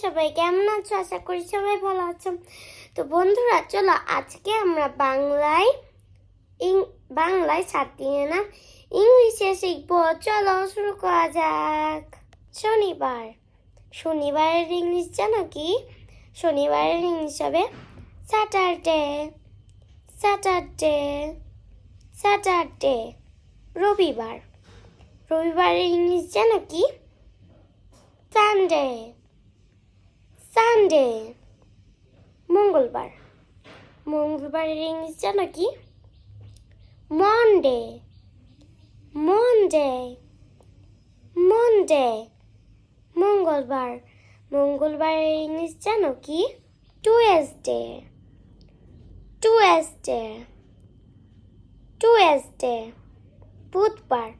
সবাই কেমন আছো? আশা করি সবাই ভালো আছো। তো বন্ধুরা, চলো আজকে আমরা বাংলায় ইং- বাংলায় দিনের নাম ইংলিশে শিখব। চলো শুরু করা যাক। শনিবার। শনিবারের ইংলিশ জানো কি? শনিবারের ইংলিশ হবে স্যাটারডে। স্যাটারডে। স্যাটারডে। রবিবার। রবিবারের ইংলিশ জানো কি? সানডে সানডে মঙ্গলবার। মঙ্গলবারের ইংলিশ জানো কি? মন্ডে মন্ডে মন্ডে মঙ্গলবার। মঙ্গলবারের ইংলিশ জানো কি? টুয়েসডে টুয়েসডে টুয়েসডে বুধবার।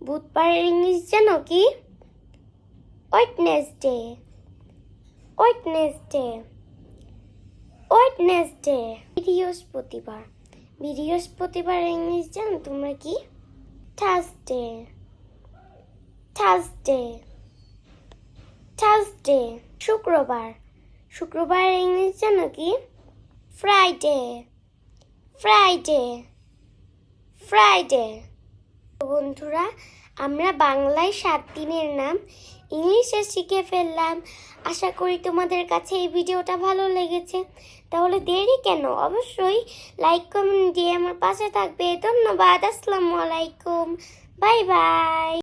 বুধবারের ইংলিশ জানো কি? ওয়েটনেসডে ওয়েটনেসডে ওয়েটনেসডে বৃহস্পতিবার বৃহস্পতিবার ইংলিশ জানো তোমরা কি? থার্সডে থার্সডে থার্সডে শুক্রবার. শুক্রবার ইংলিশ জানো কি? ফ্রাইডে ফ্রাইডে ফ্রাইডে বন্ধুরা, আমরা বাংলায় সাত দিনের নাম ইংলিশে শিখে ফেললাম। আশা করি তোমাদের কাছে এই ভিডিওটা ভালো লেগেছে। তাহলে দেরি কেন? অবশ্যই লাইক কমেন্ট দিয়ে আমার পাশে থাকবে। ধন্যবাদ, আসসালামু আলাইকুম। Bye bye.